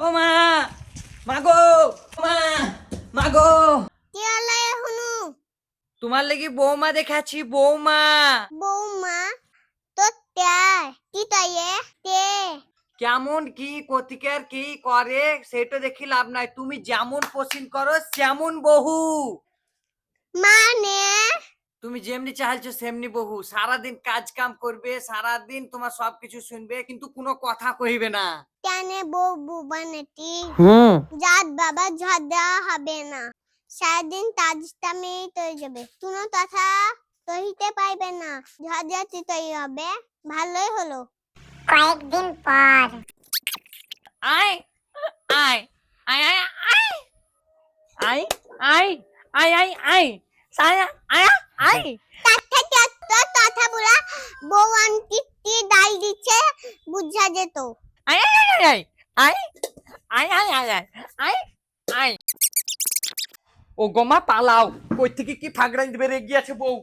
ও মা মাগো মা মাগো তোমার লাগি বৌমা দেখাচ্ছি বৌমা। বৌমা তো কি তাইয়ে কেমন কি কতিকার কি করে সেটা দেখি লাভ নাই। তুমি যেমন পছন্দ করো সেমন বহু। মানে? তুমি যেমনি চাইছো সেমনি বহু সারাদিন কাজ কাম করবে সারাদিন তোমার সবকিছু শুনবে কিন্তু কোনো কথা কইবে না কেন বউ বুবানেটি হুম জাত বাবা ঝড় দেওয়া হবে না সারাদিন তাজটা মেয়ে তৈরি যাবে কোনো কথা তৈরিতে পাইবে না ঝড় যাতে তৈরি হবে ভালোই হলো কয়েকদিন পর আয় আয় আয় আয় আয় আয় আয় আয় আয় সায়া আয়া আয় তার থেকে এত কথা বলা বউ আনটি টি ডাল দিচ্ছে বুঝা যেত আয় আয় আয় আয় আয় আয় আয় আয় আয় ও গোমা পালাও কই থেকে কি ফাগড়াই বেড়ে গিয়েছে বউ